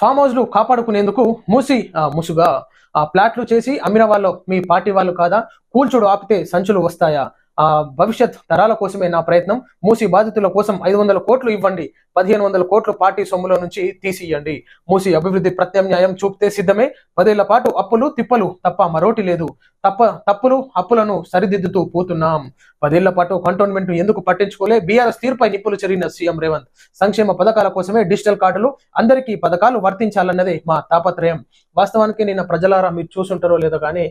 Form హౌస్లు కాపాడుకునేందుకు మూసి ముసుగా ఆ ప్లాట్లు చేసి అమ్మిన వాళ్ళు మీ పార్టీ వాళ్ళు కాదా? కూల్చుడు ఆపితే సంచులు వస్తాయా? భవిష్యత్ తరాల కోసమే నా ప్రయత్నం. మూసి బాధితుల కోసం ఐదు వందల కోట్లు ఇవ్వండి. పదిహేను వందల కోట్లు పార్టీ సొమ్ములో నుంచి తీసియండి మూసి అభివృద్ధి ప్రత్యామ్నాయం చూపితే సిద్ధమే. పదేళ్ళ పాటు అప్పులు తిప్పలు తప్ప మరోటి లేదు. తప్ప తప్పులు అప్పులను సరిదిద్దుతూ పోతున్నాం. పదేళ్ళ పాటు కంటోన్మెంట్ ఎందుకు పట్టించుకోలే? బీఆర్ఎస్ తీర్పై నిప్పులు చెరిగిన సీఎం రేవంత్. సంక్షేమ పథకాల కోసమే డిజిటల్ కార్డులు అందరికీ పథకాలు వర్తించాలన్నదే మా తాపత్రయం. వాస్తవానికి నిన్న ప్రజలారా మీరు చూసుంటారో లేదో కానీ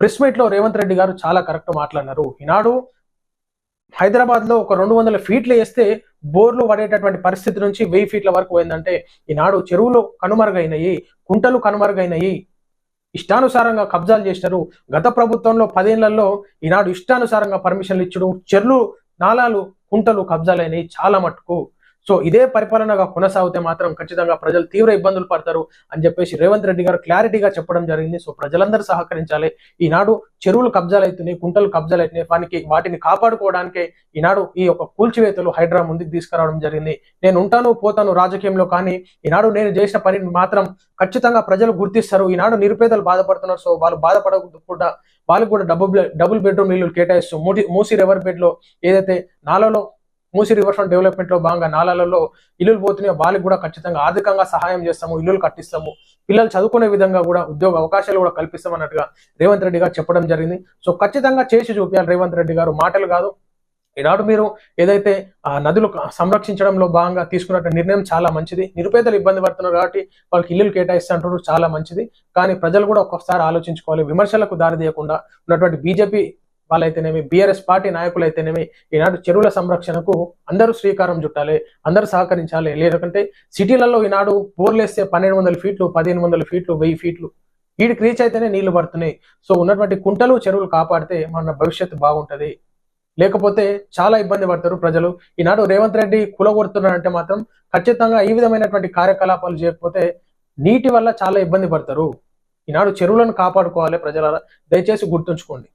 ప్రెస్ మీట్లో రేవంత్ రెడ్డి గారు చాలా కరెక్ట్ మాట్లాడినారు. ఈనాడు హైదరాబాద్లో ఒక రెండు వందల ఫీట్లు వేస్తే బోర్లు పడేటటువంటి పరిస్థితి నుంచి వెయ్యి ఫీట్ల వరకు పోయిందంటే ఈనాడు చెరువులు కనుమరుగైనయి కుంటలు కనుమరుగైనయి. ఇష్టానుసారంగా కబ్జాలు చేసినారు. గత ప్రభుత్వంలో పదేళ్ళలో ఈనాడు ఇష్టానుసారంగా పర్మిషన్లు ఇచ్చడం చెర్లు నాలాలు కుంటలు కబ్జాలైనవి చాలా మట్టుకు సో ఇదే పరిపాలనగా కొనసాగితే మాత్రం ఖచ్చితంగా ప్రజలు తీవ్ర ఇబ్బందులు పడతారు అని చెప్పేసి రేవంత్ రెడ్డి గారు క్లారిటీగా చెప్పడం జరిగింది. సో ప్రజలందరూ సహకరించాలి. ఈనాడు చెరువులు కబ్జాలు అవుతున్నాయి కుంటలు కబ్జాలు అవుతున్నాయి. వానికి వాటిని కాపాడుకోవడానికే ఈనాడు ఈ యొక్క కూల్చివేతలు హైడ్రా ముందుకు తీసుకురావడం జరిగింది. నేను ఉంటాను పోతాను రాజకీయంలో కానీ ఈనాడు నేను చేసిన పనిని మాత్రం ఖచ్చితంగా ప్రజలు గుర్తిస్తారు. ఈనాడు నిరుపేదలు బాధపడుతున్నారు. సో వాళ్ళు బాధపడకుండా వాళ్ళకు కూడా డబుల్ డబుల్ బెడ్రూమ్ ఇల్లు కేటాయిస్తూ మూసి రివర్ బెడ్లో ఏదైతే నాలలో మూసి రివర్ ఫ్రంట్ డెవలప్మెంట్లో భాగంగా నాలాలలో ఇల్లులు పోతున్నాయి. వాళ్ళకి కూడా ఖచ్చితంగా ఆర్థికంగా సహాయం చేస్తాము ఇల్లులు కట్టిస్తాము. పిల్లలు చదువుకునే విధంగా కూడా ఉద్యోగ అవకాశాలు కూడా కల్పిస్తాం అన్నట్టుగా రేవంత్ రెడ్డి గారు చెప్పడం జరిగింది. సో ఖచ్చితంగా చేసి చూపించాలి రేవంత్ రెడ్డి గారు మాటలు కాదు. ఈనాడు మీరు ఏదైతే ఆ నదులు సంరక్షించడంలో భాగంగా తీసుకున్న నిర్ణయం చాలా మంచిది. నిరుపేదలు ఇబ్బంది పడుతున్నారు కాబట్టి వాళ్ళకి ఇల్లులు కేటాయిస్తూ చాలా మంచిది. కానీ ప్రజలు కూడా ఒక్కొక్కసారి ఆలోచించుకోవాలి. విమర్శలకు దారి తీయకుండా ఉన్నటువంటి బీజేపీ వాళ్ళైతేనేమి బీఆర్ఎస్ పార్టీ నాయకులైతేనేమి ఈనాడు చెరువుల సంరక్షణకు అందరూ శ్రీకారం చుట్టాలి అందరూ సహకరించాలి. లేదంటే సిటీలలో ఈనాడు బోర్లేస్తే పన్నెండు వందల ఫీట్లు పదిహేను వందల ఫీట్లు వెయ్యి ఫీట్లు. వీటికి రీచ్ అయితేనే నీళ్ళు పడుతున్నాయి. సో ఉన్నటువంటి కుంటలు చెరువులు కాపాడితే మన భవిష్యత్తు బాగుంటుంది. లేకపోతే చాలా ఇబ్బంది పడతారు ప్రజలు. ఈనాడు రేవంత్ రెడ్డి కులగొడుతున్నారంటే మాత్రం ఖచ్చితంగా ఈ విధమైనటువంటి కార్యకలాపాలు చేయకపోతే నీటి వల్ల చాలా ఇబ్బంది పడతారు. ఈనాడు చెరువులను కాపాడుకోవాలి ప్రజల దయచేసి గుర్తుంచుకోండి.